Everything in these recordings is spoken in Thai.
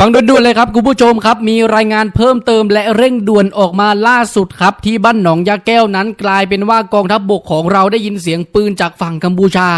ฟังด่วนๆเลยครับคุณผู้ชมครับ มีรายงานเพิ่มเติมและเร่งด่วนออกมาล่าสุดครับ ที่บ้านหนองยาแก้วนั้น กลายเป็นว่ากองทัพบบกของเราได้ยินเสียงปืนจากฝั่งกัมพูชา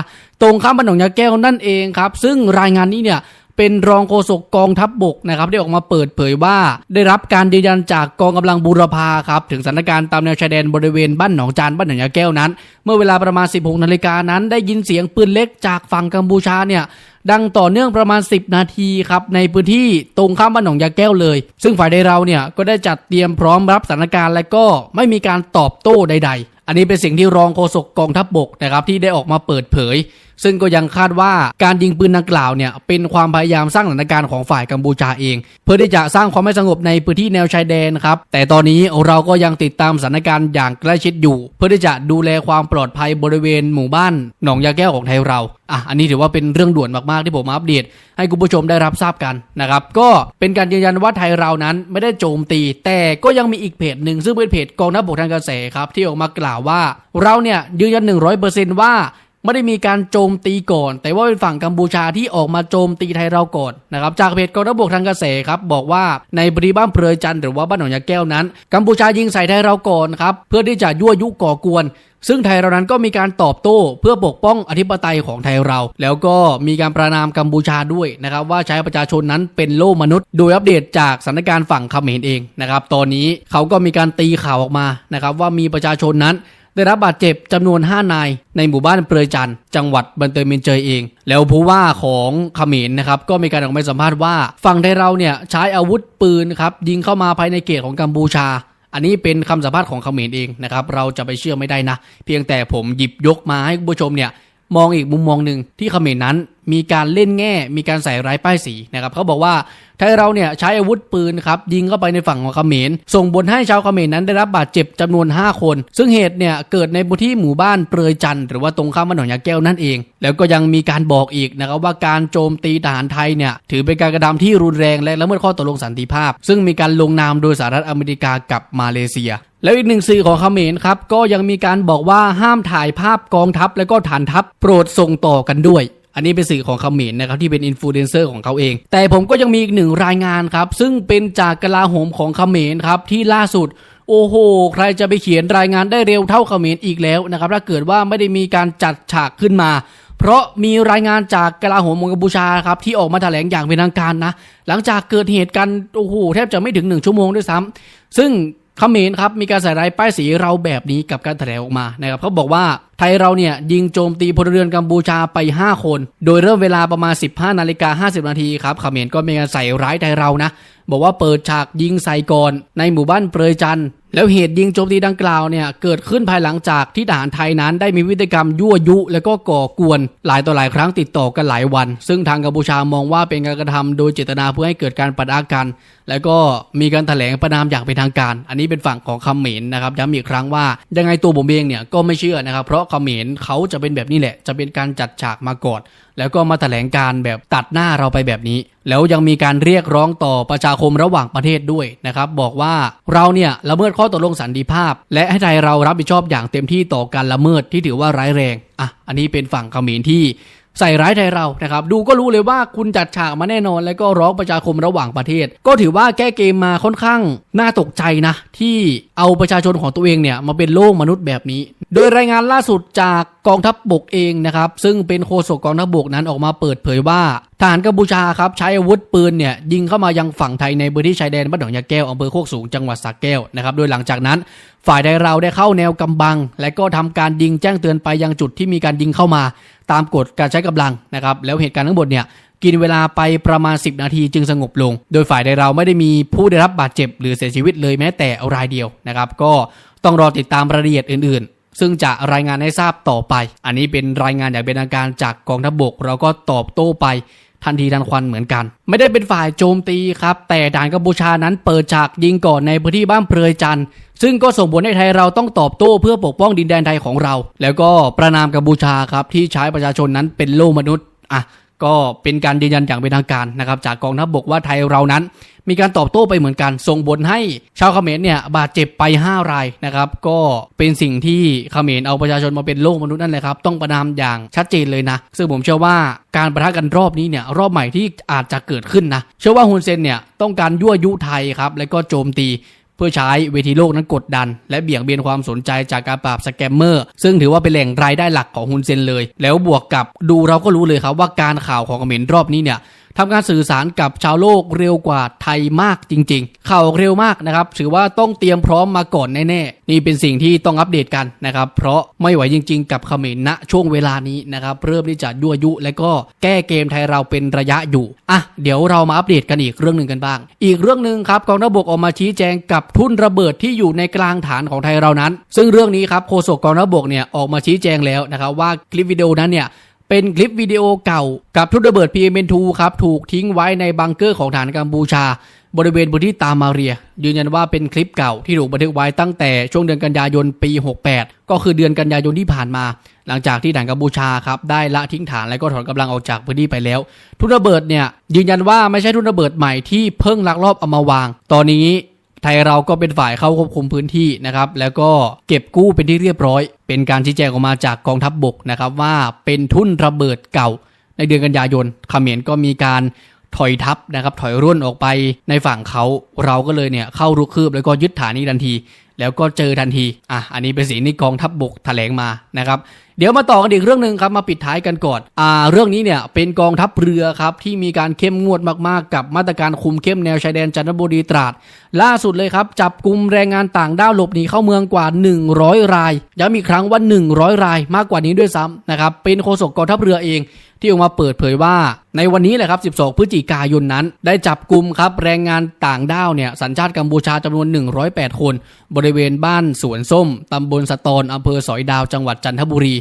ตรงข้ามบ้านหนองยาแก้วนั่นเองครับ ซึ่งรายงานนี้เนี่ยเป็นรองโฆษกกองทัพบบกนะครับได้ออกมาเปิดเผยว่า ได้รับการยืนยันจากกองกำลังบูรพาครับถึงสถานการณ์ตามแนวชายแดนบริเวณบ้านหนองจานบ้านหนองยาแก้วนั้น เมื่อเวลาประมาณ 16นาฬิกานั้น ได้ยินเสียงปืนเล็กจากฝั่งกัมพูชาเนี่ย ดังต่อเนื่องประมาณ 10 นาทีครับในพื้นที่ตรงข้ามบ้านหนองยาแก้วเลย ซึ่งฝ่ายใดเราเนี่ยก็ได้จัดเตรียมพร้อมรับสถานการณ์และก็ไม่มีการตอบโต้ใด ๆ อันนี้เป็นสิ่งที่รองโฆษกกองทัพบบกนะครับที่ได้ออกมาเปิดเผย ซึ่งก็ยังคาดว่าการยิงปืนดังกล่าวเนี่ยเป็นความพยายามสร้างสถานการณ์ของฝ่ายกัมพูชาเอง เพื่อที่จะสร้างความไม่สงบในพื้นที่แนวชายแดนครับแต่ตอนนี้เราก็ยังติดตามสถานการณ์อย่างใกล้ชิดอยู่ เพื่อที่จะดูแลความปลอดภัยบริเวณหมู่บ้านหนองยาแก้วของไทยเราอะอันนี้ถือว่าเป็นเรื่องด่วนมากๆที่ผมอัปเดต ให้คุณผู้ชมได้รับทราบกันนะครับก็เป็นการยืนยันว่าไทยเรานั้นไม่ได้โจมตี แต่ก็ยังมีอีกเพจหนึ่งซึ่งเป็นเพจกองทัพบกทางกระแสครับที่ออกมากล่าวว่า เราเนี่ยยืนยัน100%ว่า ไม่ได้มีการโจมตีก่อน แต่ว่าเป็นฝั่งกัมพูชาที่ออกมาโจมตีไทยเราก่อนนะครับจากเพจกองทัพบกทางกระแสครับบอกว่าในบริบ้านเพลยจันหรือว่าบ้านหนองยาแก้วนั้น กัมพูชายิงใส่ไทยเราก่อนครับเพื่อที่จะยั่วยุก่อกวน ซึ่งไทยเรานั้นก็มีการตอบโต้เพื่อปกป้องอธิปไตยของไทยเรา แล้วก็มีการประนามกัมพูชาด้วยนะครับว่าใช้ประชาชนนั้นเป็นโล่มนุษย์ โดยอัปเดตจากสถานการณ์ฝั่งเขมรเองนะครับตอนนี้เขาก็มีการตีข่าวออกมานะครับว่ามีประชาชนนั้น ได้รับบาดเจ็บจำนวน 5 นาย ในหมู่บ้านเปรยจันจังหวัดบันเตยเมนเจยเอง แล้วผู้ว่าของเขมรนนะครับก็มีการออกมาสัมภาษณ์ว่าฝั่งไทยเราเนี่ยใช้อาวุธปืนครับยิงเข้ามาภายในเขตของกัมพูชาอันนี้เป็นคำสัมภาษณ์ของเขมรเองนะครับ เราจะไปเชื่อไม่ได้นะ เพียงแต่ผมหยิบยกมาให้คุณผู้ชมเนี่ย มองอีกมุมมองหนึ่งที่เขมรนั้นมีการเล่นแง่ มีการใส่ร้ายป้ายสีนะครับเขาบอกว่าไทยเราเนี่ยใช้อาวุธปืนครับยิงเข้าไปในฝั่งของเขมรส่งบนให้ชาวเขมรนั้นได้รับบาดเจ็บจำนวน 5 คน ซึ่งเหตุเนี่ยเกิดในพื้นที่หมู่บ้านเปรยจันหรือว่าตรงข้ามบ้านหนองยาแก้วนั่นเอง แล้วก็ยังมีการบอกอีกนะครับว่าการโจมตีทหารไทยเนี่ยถือเป็นการกระทำที่รุนแรงและละเมิดข้อตกลงสันติภาพ ซึ่งมีการลงนามโดยสหรัฐอเมริกากับมาเลเซีย แล้วอีกหนึ่งสื่อของเขมรครับก็ยังมีการบอกว่าห้ามถ่ายภาพกองทัพและก็ฐานทัพโปรดส่งต่อกันด้วย อันนี้เป็นสื่อของเขมรนะครับที่เป็นอินฟลูเอนเซอร์ของเขาเอง แต่ผมก็ยังมีอีกหนึ่งรายงานครับ ซึ่งเป็นจากกลาโหมของเขมรครับที่ล่าสุดโอ้โห ใครจะไปเขียนรายงานได้เร็วเท่าเขมรอีกแล้วนะครับถ้าเกิดว่าไม่ได้มีการจัดฉากขึ้นมา เพราะมีรายงานจากกลาโหมของกัมพูชาครับที่ออกมาแถลงอย่างเป็นทางการนะ หลังจากเกิดเหตุการณ์โอ้โหแทบจะไม่ถึงหนึ่งชั่วโมงด้วยซ้ำซึ่ง เขมรครับมีการใส่ร้ายป้ายสีเราแบบนี้กับการแถลงออกมานะครับเขาบอกว่าไทยเราเนี่ยยิงโจมตีพลเรือนกัมพูชาไป 5 คน โดยเริ่มเวลาประมาณ 15นาฬิกา50นาทีครับเขมรก็มีการใส่ร้ายไทยเรานะ บอกว่าเปิดฉากยิงใส่ก่อนในหมู่บ้านเปรยจันท แล้วเหตุยิงโจมตีดังกล่าวเนี่ยเกิดขึ้นภายหลังจากที่ทหารไทยนั้นได้มีวิธีกรรมยั่วยุ และก็ก่อกวน หลายต่อหลายครั้งติดต่อกันหลายวัน ซึ่งทางกัมพูชามองว่าเป็นการกระทำโดยเจตนาเพื่อให้เกิดการปะทะกัน แล้วก็มีการแถลงประนามอย่างเป็นทางการ อันนี้เป็นฝั่งของเขมรนะครับย้ำอีกครั้งว่ายังไงตัวผมเองเนี่ยก็ไม่เชื่อนะครับ เพราะเขมรเขาจะเป็นแบบนี้แหละ จะเป็นการจัดฉากมาก่อนแล้วก็มาแถลงการแบบตัดหน้าเราไปแบบนี้ แล้วยังมีการเรียกร้องต่อประชาคมระหว่างประเทศด้วยนะครับบอกว่าเราเนี่ยละเมิดข้อตกลงสันติภาพ และให้ไทยเรารับผิดชอบอย่างเต็มที่ต่อการละเมิดที่ถือว่าร้ายแรงอะอันนี้เป็นฝั่งเขมรที่ใส่ร้ายไทยเรานะครับ ดูก็รู้เลยว่าคุณจัดฉากมาแน่นอน แล้วก็ร้องประชาคมระหว่างประเทศ ก็ถือว่าแก้เกมมาค่อนข้างน่าตกใจนะ ที่เอาประชาชนของตัวเองเนี่ยมาเป็นโล่มนุษย์แบบนี้ โดยรายงานล่าสุดจากกองทัพบบกเองนะครับซึ่งเป็นโฆษกกองทัพบบกนั้นออกมาเปิดเผยว่าทหารกัมพูชาครับใช้อาวุธปืนเนี่ยยิงเข้ามายังฝั่งไทยในพื้นที่ชายแดนบ้านหนองยาแก้วอำเภอโคกสูงจังหวัดสระแก้วนะครับโดยหลังจากนั้น ฝ่ายใดเราได้เข้าแนวกำบัง และก็ทำการยิงแจ้งเตือนไปยังจุดที่มีการยิงเข้ามา ตามกฎการใช้กำลังนะครับแล้วเหตุการณ์ทั้งหมดเนี่ยกินเวลาไปประมาณ 10 นาทีจึงสงบลง โดยฝ่ายใดเราไม่ได้มีผู้ได้รับบาดเจ็บหรือเสียชีวิตเลยแม้แต่รายเดียวนะครับ ก็ต้องรอติดตามรายละเอียดอื่น ซึ่งจะรายงานให้ทราบต่อไป อันนี้เป็นรายงานอย่างเป็นทางการจากกองทัพบก เราก็ตอบโต้ไปทันทีทันควันเหมือนกัน ไม่ได้เป็นฝ่ายโจมตีครับ แต่ด่านกัมพูชานั้นเปิดฉากยิงก่อนในพื้นที่บ้านเพลยจันทร์ซึ่งก็ส่งผลให้ไทยเราต้องตอบโต้เพื่อปกป้องดินแดนไทยของเรา แล้วก็ประนามกัมพูชาครับที่ใช้ประชาชนนั้นเป็นโล่มนุษย์อะ ก็เป็นการยืนยันอย่างเป็นทางการนะครับจากกองทัพบกว่าไทยเรานั้น มีการตอบโต้ไปเหมือนกันส่งบนให้ชาวเขมรเนี่ยบาดเจ็บไป 5 รายนะครับ ก็เป็นสิ่งที่เขมรเอาประชาชนมาเป็นโลกมนุษย์นั่นแหละครับ ต้องประนามอย่างชัดเจนเลยนะ ซึ่งผมเชื่อว่าการประทะกันรอบนี้เนี่ยรอบใหม่ที่อาจจะเกิดขึ้นนะเชื่อว่าฮุนเซนเนี่ยต้องการยั่วยุไทยครับแล้วก็โจมตี พื่อใช้เวทีโลกนั้นกดดัน และเบี่ยงเบนความสนใจจากการปราบสแกมเมอร์ ซึ่งถือว่าเป็นแหล่งรายได้หลักของฮุนเซนเลย แล้วบวกกับดูเราก็รู้เลยครับว่าการข่าวของเขมรรอบนี้เนี่ย ทำการสื่อสารกับชาวโลกเร็วกว่าไทยมากจริงๆข่าวเร็วมากนะครับถือว่าต้องเตรียมพร้อมมาก่อนแน่ๆนี่เป็นสิ่งที่ต้องอัปเดตกันนะครับ เพราะไม่ไหวจริง ๆ กับเขมรณช่วงเวลานี้นะครับเริ่มที่จะยั่วยุ และก็แก้เกมไทยเราเป็นระยะอยู่อะเดี๋ยวเรามาอัปเดตกันอีกเรื่องหนึ่งกันบ้าง อีกเรื่องหนึ่งครับกองทัพบกออกมาชี้แจงกับทุ่นระเบิดที่อยู่ในกลางฐานของไทยเรานั้น ซึ่งเรื่องนี้ครับโฆษกกองทัพบกเนี่ยออกมาชี้แจงแล้วนะครับว่าคลิปวิดีโอนั้นเนี่ย เป็นคลิปวิดีโอเก่ากับทุ่นระเบิด PM2 ครับถูกทิ้งไว้ในบังเกอร์ของฐานกัมพูชา บริเวณพื้นที่ตามาเรีย ยืนยันว่าเป็นคลิปเก่าที่ถูกบันทึกไว้ตั้งแต่ช่วงเดือนกันยายนปี 68 ก็คือเดือนกันยายนที่ผ่านมา หลังจากที่ฐานกัมพูชาครับได้ละทิ้งฐานและก็ถอนกำลังออกจากพื้นที่ไปแล้ว ทุ่นระเบิดเนี่ยยืนยันว่าไม่ใช่ทุ่นระเบิดใหม่ที่เพิ่งลักลอบเอามาวาง ตอนนี้ ไทยเราก็เป็นฝ่ายเข้าควบคุมพื้นที่นะครับ แล้วก็เก็บกู้เป็นที่เรียบร้อย เป็นการชี้แจงออกมาจากกองทัพบบกนะครับว่าเป็นทุ่นระเบิดเก่า ในเดือนกันยายนเขมรก็มีการถอยทัพนะครับ ถอยร่นออกไปในฝั่งเขาเราก็เลยเนี่ยเข้ารุกคืบแล้วก็ยึดฐานนี้ทันที แล้วก็เจอทันทีอะอันนี้เป็นสิ่งที่กองทัพบบกแถลงมานะครับ เดี๋ยวมาต่อกันอีกเรื่องหนึ่งครับมาปิดท้ายกันก่อนอ่าเรื่องนี้เนี่ยเป็นกองทัพเรือครับที่มีการเข้มงวดมากๆ กับมาตรการคุมเข้มแนวชายแดนจันทบุรีตราด ล่าสุดเลยครับจับกลุ่มแรงงานต่างด้าวหลบหนีเข้าเมืองกว่า 100 รายย้ำอีกครั้งว่า 100 รายมากกว่านี้ด้วยซ้ำนะครับเป็นโฆษกกองทัพเรือเอง ที่ออกมาเปิดเผยว่า ในวันนี้แหละครับ 12 พฤศจิกายนนั้น ได้จับกลุ่มครับแรงงานต่างด้าวเนี่ยสัญชาติกัมพูชาจำนวน 108 คน บริเวณบ้านสวนส้มตำบลสะตอนอำเภอสอยดาวจังหวัดจันทบุรี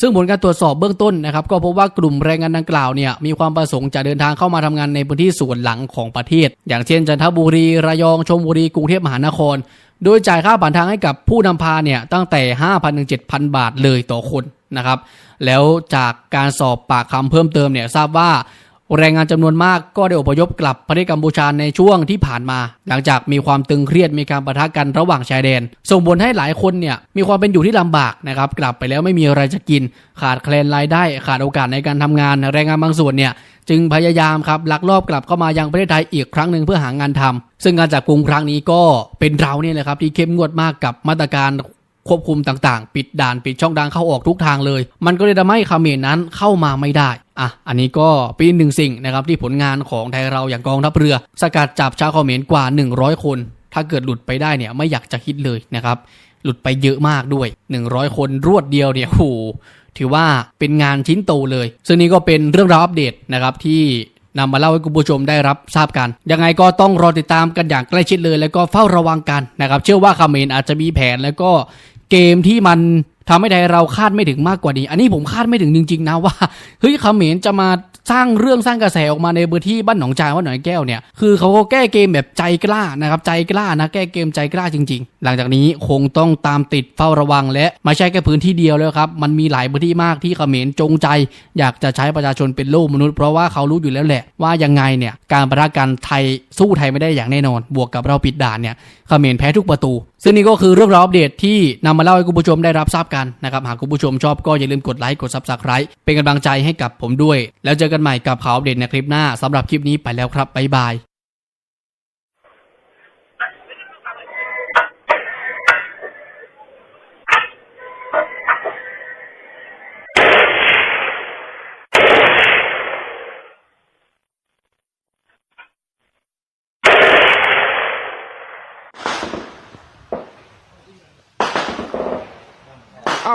ซึ่งผลการตรวจสอบเบื้องต้นนะครับก็พบว่ากลุ่มแรงงานดังกล่าวเนี่ยมีความประสงค์จะเดินทางเข้ามาทำงานในพื้นที่ส่วนหลังของประเทศ อย่างเช่นจันทบุรีระยองชลบุรีกรุงเทพมหานคร โดยจ่ายค่าผ่านทางให้กับผู้นำพาเนี่ยตั้งแต่ 5,000ถึง7,000 บาทเลยต่อคน นะครับ แล้วจากการสอบปากคำเพิ่มเติมเนี่ยทราบว่าแรงงานจำนวนมากก็ได้อพยพกลับประเทศกัมพูชาในช่วงที่ผ่านมา หลังจากมีความตึงเครียดมีการประทะกันระหว่างชายแดน ส่งผลให้หลายคนเนี่ยมีความเป็นอยู่ที่ลำบากนะครับ กลับไปแล้วไม่มีอะไรจะกิน ขาดแคลนรายได้ ขาดโอกาสในการทำงาน แรงงานบางส่วนเนี่ยจึงพยายามครับลักลอบกลับเข้ามายังประเทศไทยอีกครั้งหนึ่งเพื่อหางานทำซึ่งการจับกลุ่มครั้งนี้ก็เป็นเราเนี่ยแหละครับที่เข้มงวดมากกับมาตรการ ควบคุมต่างๆ ปิดด่านปิดช่องทางเข้าออกทุกทางเลย มันก็เลยทำให้คาเมรนั้นเข้ามาไม่ได้อะอันนี้ก็เป็นหนึ่งสิ่งนะครับที่ผลงานของไทยเราอย่างกองทัพเรือ สกัดจับชาวเมรกว่า 100 คน ถ้าเกิดหลุดไปได้เนี่ยไม่อยากจะคิดเลยนะครับหลุดไปเยอะมากด้วย 100 คนรวดเดียวเนี่ยโหถือว่าเป็นงานชิ้นโตเลย ซึ่งนี้ก็เป็นเรื่องราวอัปเดตนะครับที่นำมาเล่าให้คุณผู้ชมได้รับทราบกัน ยังไงก็ต้องรอติดตามกันอย่างใกล้ชิดเลย แล้วก็เฝ้าระวังกันนะครับ เชื่อว่าคาเมรอาจจะมีแผนแล้วก็ เกมที่มันทำให้ไทยเราคาดไม่ถึงมากกว่านี้ อันนี้ผมคาดไม่ถึงจริงๆนะว่าเฮ้ยเขมรจะมาสร้างเรื่องสร้างกระแสออกมาในพื้นที่บ้านหนองจานว่าหนองแก้วเนี่ยคือเขาก็แก้เกมแบบใจกล้านะครับใจกล้านะแก้เกมใจกล้าจริง ๆ หลังจากนี้คงต้องตามติดเฝ้าระวังและไม่ใช่แค่พื้นที่เดียวแล้วครับมันมีหลายพื้นที่มากที่เขมรจงใจ อยากจะใช้ประชาชนเป็นโล่มนุษย์เพราะว่าเขารู้อยู่แล้วแหละ ว่ายังไงเนี่ยการประทะกันไทยสู้ไทยไม่ได้อย่างแน่นอน บวกกับเราปิดด่านเนี่ยเขมรแพ้ทุกประตู ซึ่งนี่ก็คือเรื่องราวอัปเดตที่นำมาเล่าให้คุณผู้ชมได้รับทราบกันนะครับ หากคุณผู้ชมชอบก็อย่าลืมกดไลค์กด s u b สไครต์เป็นกำลังใจให้กับผมด้วย แล้วเจอกันใหม่กับข่าวอัปเดตในคลิปหน้าสำหรับคลิปนี้ไปแล้วครับบ๊ายบาย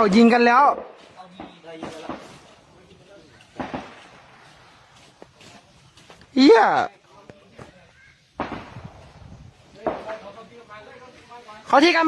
าวยิงกันแล้ว เฮียเขาที่กัน